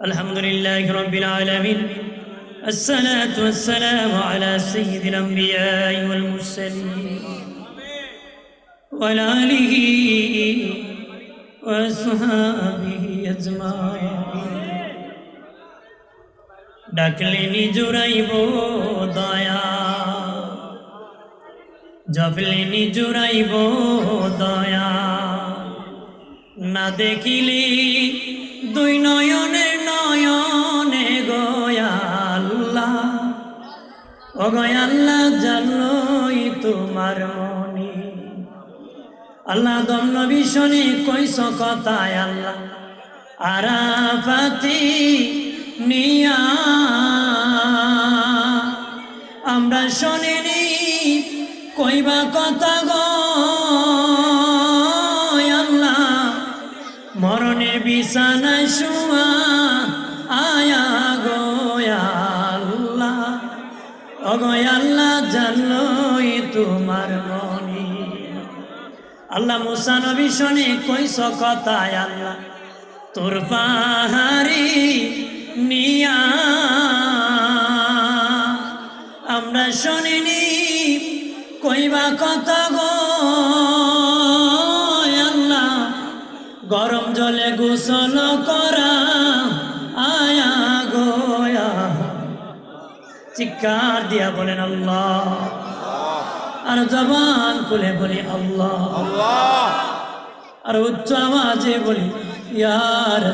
الحمد لله رب العالمين الصلاة والسلام على سيد الأنبياء والمرسلين وعلى آله وأصحابه أجمعين ডাকলেনি জুড়াইব দয়া জপলেনি জুড়াইব দয়া না দেখিলি, দুই নয়নে নয়নে গয়াল্লাহ ও গয়াল্লাহ জানলই তোমার মনে। আল্লাহ দম্ন ভীষণে কইস কথায় আল্লাহ, আরাফাতি নিয়া। আমরা শোনেনি, কইবা কথা গো। মরণের বিছানায় শুয়া, আয়া গো আল্লাহ। অগয় আল্লাহ জানলই তোমার মনে। আল্লাহ মুসা নবী শোনে কইস কথায় আল্লাহ, তোর পাহাড়ি নিয়া আমরা শুনিনি, কইবা কথা গো জলে গোসল করা। আয়া গো চিৎকার দিয়া বলেন আল্লাহ। আর জবান খুলে বলি আল্লাহ। আর উচ্চ আওয়াজে বলি ইয়ার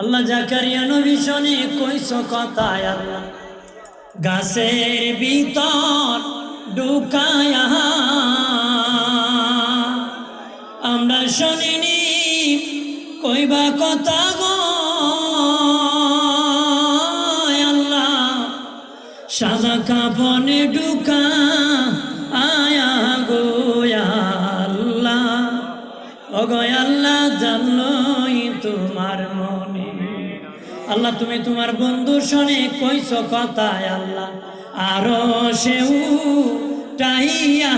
আল্লাহ জাকারিয়া নবী শোনে, কইস কথায় আল্লাহ। গাছের ভিতর ঢুকায়া শুনিনি, কইবা কথা গো। আল্লাহ, সাদা কাপনে ঢুকা, আয়া গো আল্লাহ। অগয় আল্লাহ, জানলই তোমার মনে। আল্লাহ, তুমি তোমার বন্ধু শোনে কইস কথা আল্লাহ, আরও সেউ টাইয়া।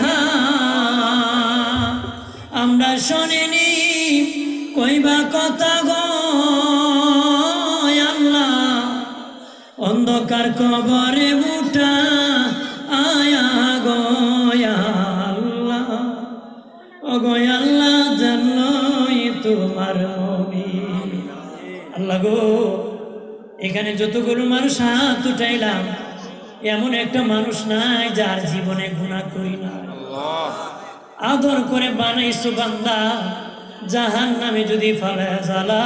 আমরা শোনেনি কইবা কথা গো? আল্লাহ, অন্ধকার কবরে উঠা, আয়া গো আল্লাহ। ও গো আল্লাহ জানলই তোমার মনে। আল্লাহ গো, এখানে যতগুলো মানুষ হাত উঠাইলাম, এমন একটা মানুষ নাই যার জীবনে গুণা করি না আদর করে বানাইছো বান্দা জাহান নামে যদি ফালে জ্বালা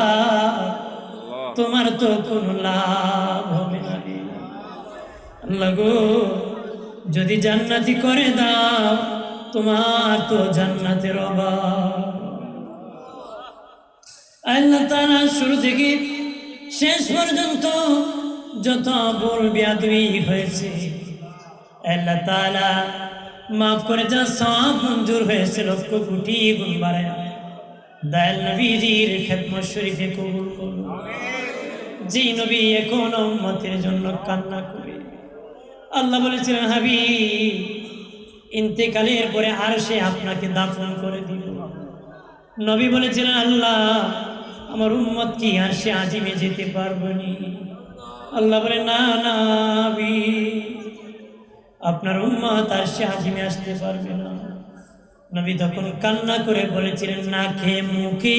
তোমার তো কোনো লাভ হবে না আল্লাহ গো যদি জান্নাতি করে দাও তোমার তো জান্নাতের অভাব। আল্লাহ তারা শুরু থেকে শেষ পর্যন্ত যত বল বিয়াদবি হয়েছে আল্লাহ তালা মাফ করে যা সব মঞ্জুর হয়েছে লক্ষ কোটি গুণ বাড়ায়। দয়াল নবীজির খেদমত শরীফে কবুল করুন। যে নবী এখন উম্মতের জন্য কান্না করে। আল্লাহ বলেছিলেন হাবি ইন্তেকালের পরে আর সে আপনাকে দাফন করে দিব। নবী বলেছিলেন আল্লাহ আমার উম্মত কি আর সে আজিমে যেতে পারব নি? আল্লাহ বলে না না আপনার উম্মত আর সে আজিমে আসতে পারবে না। নবী তখন কান্না করে বলেছিলেন, না খেয়ে মুখে,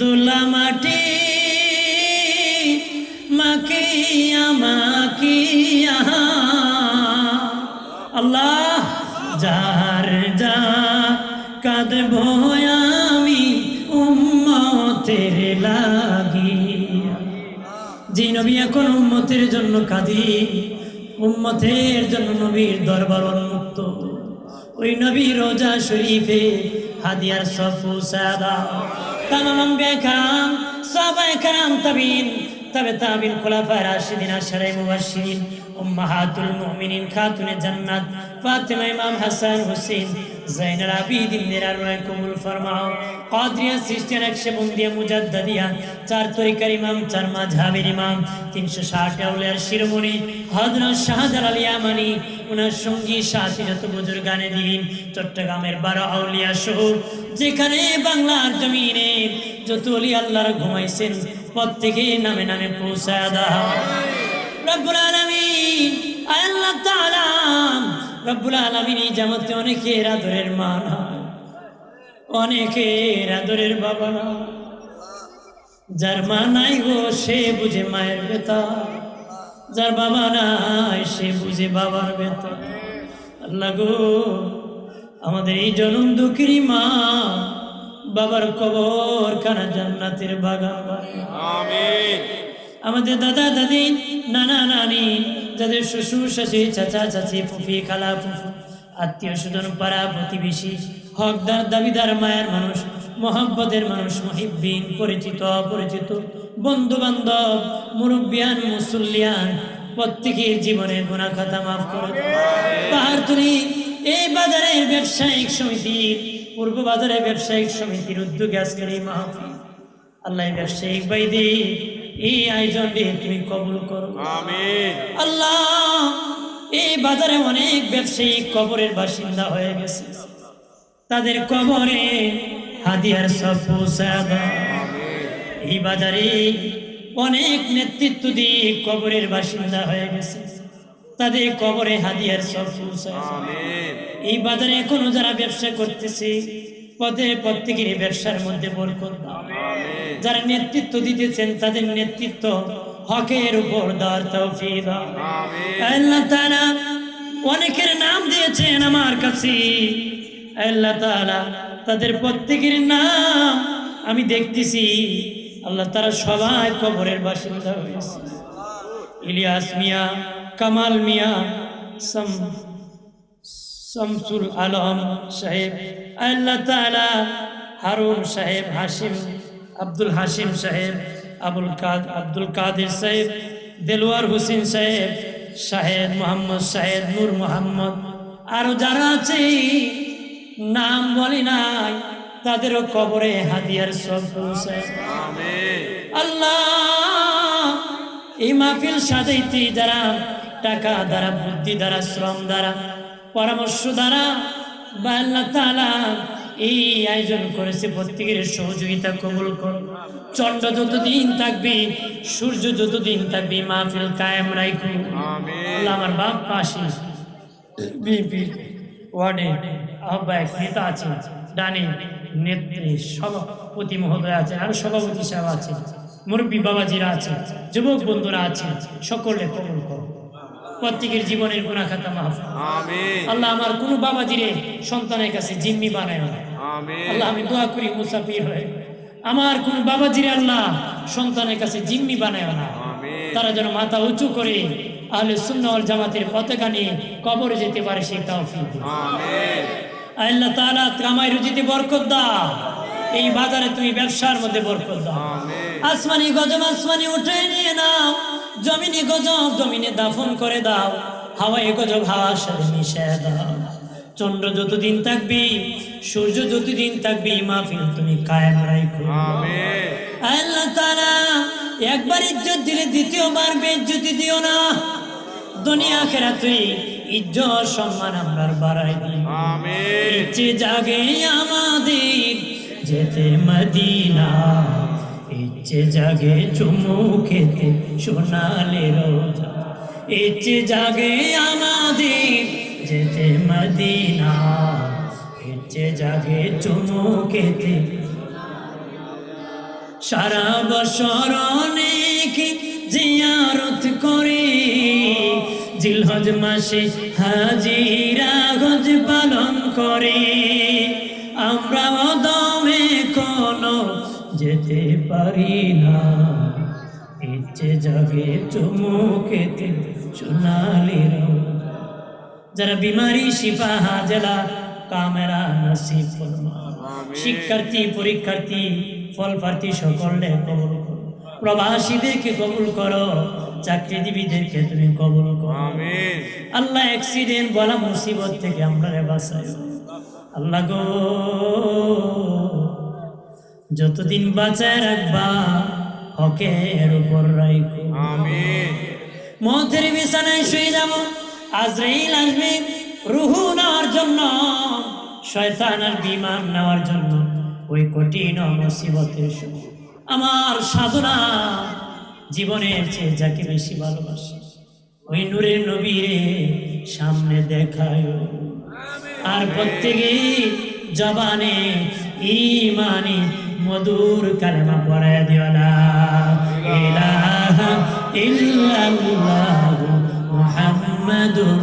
দোলা মাটি মাকিয়া মাকিয়া আল্লাহ, যার যা কাঁদব আমি উম্মতের লাগিয়া যে নবী, এখন উম্মতের জন্য কাঁদি। উম্মতের জন্য নবীর দরবার উন্মুক্ত। ওই নবী রোজা শরীফে হাদিয়ার সফু সাদা। তাম বেকারাম সবাই কারাম, তাবিন তবে তাবিন খোলাফা রাশিদিন আশারাই মুবাশশিরিন, উম্মাহাতুল মুমিনিন খাতুনে জান্নাত, ফাতেমা ইমাম হাসান হোসেন জাইনাল আবিদিন নিরানয় কবুল ফরমাও কাদরিয়া সিস্টার একশে বন্দিয়া মুজাদ্দাদিয়া, চার তরিকার ইমাম, চার মাঝহাবের ইমাম, তিনশো ষাট আউলিয়ার শিরোমণি হজরত শাহজাল আলী আমানি ওনার সঙ্গী সাথী যত বুজুর গানে দিন, চট্টগ্রামের বারো আউলিয়া সহ যেখানে বাংলার জমিনে যত আল্লাহর ঘুমাইছেন প্রত্যেকে নামে নামে পৌঁছায় দাও। রব্বুল আলামিন আল্লাহ তাআলা, রব্বুল আলামিন জামাতে অনেকের আদরের মা নয়, অনেকের আদরের বাবা না যার মা নাই গো, সে বুঝে মায়ের বেতা যার বাবা নাই, সে বুঝে বাবার বেতা আল্লাহ গো, আমাদের এই জনম দুঃখেরই মা বাবার কবর খানা জান্নাতের বাগান আমাদের দাদা দাদি নানা নানি যাদের শ্বশুর শাশুড়ি চাচা চাচি ফুফি খালা ফুফু আত্মীয় স্বজন পাড়া প্রতিবেশী হকদার দাবিদার মায়ের মানুষ মোহাব্বতের মানুষ মহিবিন পরিচিত অপরিচিত বন্ধু বান্ধব মুরব্বিয়ান মুসল্লিয়ান প্রত্যেকের জীবনের গুণা খাতা মাফ করে। পাহাড় তুলি এই বাজারের ব্যবসায়িক সমিতির পূর্ব বাজারে ব্যবসায়িক সমিতির উদ্যোগে আজকের এই মাহফিল। আল্লাহ ব্যবসায়িক বাইদি এই আয়োজনটি তুমি কবুল করো। আল্লাহ এই বাজারে অনেক ব্যবসায়িক কবরের বাসিন্দা হয়ে গেছে। তাদের কবরে হাদিয়ার সব এই বাজারে অনেক নেতৃত্ব দিয়ে কবরের বাসিন্দা হয়ে গেছে। তাদের কবরে হাদিয়ার সব এই বাজারে এখনও যারা ব্যবসা করতেছে পদে প্রত্যেকের ব্যবসার মধ্যে বরকত যারা নেতৃত্ব দিতেছেন তাদের নেতৃত্ব হকের উপর দেওয়ার তৌফিক দাও। আল্লাহ তাআলা অনেকের নাম দিয়েছেন আমার কাছে। আল্লাহ তাআলা তাদের প্রত্যেকের নাম আমি দেখতেছি। আল্লাহ তারা সবাই কবরের বাসিন্দা হয়েছে। ইলিয়াস মিয়া কামাল মিয়া সাম শামসুল আলম সাহেব আল্লাহ তাআলা হারুন সাহেব হাসিম আব্দুল হাসিম সাহেব আবুল কাদ আব্দুল কাদের সাহেব দেলোয়ার হোসেন সাহেব শাহেদ মোহাম্মদ শাহেদ নূর মোহাম্মদ আরও যারা আছে নাম বলি নাই তাদেরও কবরে হাদিয়ার সব আল্লাহ এই মাহফিল সাজাইতে যারা টাকা দ্বারা বুদ্ধি দ্বারা শ্রম দ্বারা পরামর্শ দ্বারা বা আল্লাহ তাআলা এই আয়োজন করেছে। প্রত্যেকের সহযোগিতা কবুল করো চন্দ্র যতদিন থাকবে সূর্য যতদিন থাকবে মাহফিল কায়েম আমিন। আল্লাহ আমার বাপ পাশে বিপি ওয়ার্ডে আহ্বায়ক নেতা আছে ডানে নেত্রী সভাপতি মহোদয় আছে আর সভাপতি সাহেব আছে মুরব্বী বাবাজিরা আছে যুবক বন্ধুরা আছে সকলে কবুল করো। প্রত্যেকের জীবনের গুণা খাতা মাফ আল্লাহ আমার কোনো বাবাজিরে সন্তানের কাছে জিম্মি বানায় না। আল্লাহ আমি দোয়া করি মুসাফির হয়ে। আমার কোন বাবাজিরে আল্লাহ সন্তানের কাছে জিম্মি বানায় না। তারা যেন মাথা উঁচু করে আহলে সুন্নাওয়াল জামাতের পতাকা নিয়ে কবরে যেতে পারে সেই। আমিন। আল্লাহ তাআলা কামাই রুজিতে বরকত দাও। এই বাজারে তুমি ব্যবসার মধ্যে বরকত দাও আসমানি গজব আসমানি উঠে নিয়ে নাও জমিনে গজব জমিনে দাফন করে দাও হাওয়ায় গজব হাওয়ার সাথে মিশে দাও। চন্দ্র যতদিন থাকবি সূর্য যতদিন থাকবি মাহফিল তুমি কায়েম রাখো আমিন। আল্লাহ তাআলা একবার ইজ্জত দিলে দ্বিতীয়বার বেজ্জতি দিও না। দুনিয়া খেরাতে ইজ্জত সম্মান আমরা বাড়াই দিই। আমিন। ইচ্ছে জাগে আমাদের যেতে মদিনা, ইচ্ছে জাগে চুমু খেতে সোনালে রোজা। ইচ্ছে জাগে আমাদের যেতে মদিনা, ইচ্ছে জাগে চুমু খেতে সারা বছর অনেকে জিয়ারত করে। জিলহজ মাসে হাজিরা গজ পালন করে। আমরা কোনো যেতে পারি না। ইচ্ছে জাগে চুমুকেতে সোনালি। যারা বিমারি শিফা হাজলা কামেরা নসিব শিক্ষার্থী পরীক্ষার্থী ফল প্রার্থী সকলে কবুল করো। প্রবাসীদেরকে কবুল করো চাকরিজীবীদেরকে তুমি কবল করো। আল্লাহ অ্যাক্সিডেন্ট বলা মুসিবত থেকে আমরা বাঁচাই আল্লাহ গো। যতদিন বাঁচায় রাখবা হকের উপর রাখো আমিন। মতের বিছানায় শুয়ে যাব আজরাইল আসবে রুহু নেওয়ার জন্য শয়তান আর বিমান নেওয়ার জন্য। ওই কঠিন মুসিবতের সময় আমার সাধনা জীবনের চেয়ে যাকে বেশি ভালোবাসে ওই নূরের নবীরে সামনে দেখায়। আর প্রত্যেকে জবানে ইমানি মধুর কালেমা পড়ায় দিও না ইলাহা ইল্লাল্লাহু মুহাম্মাদুর